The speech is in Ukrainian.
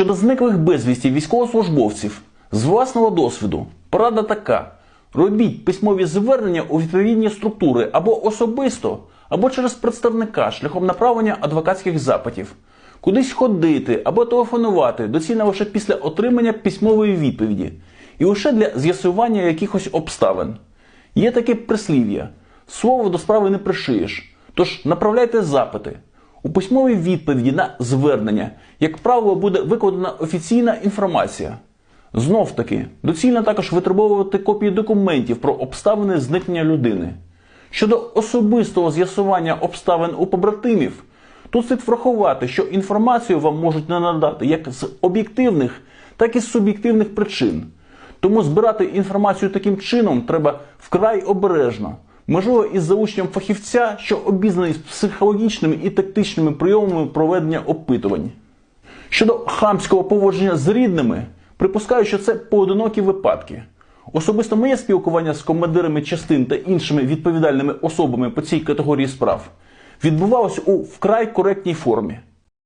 Щодо зниклих безвісті військовослужбовців, з власного досвіду, порада така: робіть письмові звернення у відповідні структури або особисто, або через представника шляхом направлення адвокатських запитів. Кудись ходити або телефонувати доцільно лише після отримання письмової відповіді і лише для з'ясування якихось обставин. Є таке прислів'я: слово до справи не пришиєш. Тож направляйте запити. У письмовій відповіді на звернення, як правило, буде викладена офіційна інформація. Знов таки, доцільно також витребовувати копії документів про обставини зникнення людини. Щодо особистого з'ясування обставин у побратимів, тут слід врахувати, що інформацію вам можуть не надати як з об'єктивних, так і з суб'єктивних причин. Тому збирати інформацію таким чином треба вкрай обережно, можливо, із залученням фахівця, що обізнаний з психологічними і тактичними прийомами проведення опитувань. Щодо хамського поводження з рідними, припускаю, що це поодинокі випадки. Особисто моє спілкування з командирами частин та іншими відповідальними особами по цій категорії справ відбувалось у вкрай коректній формі.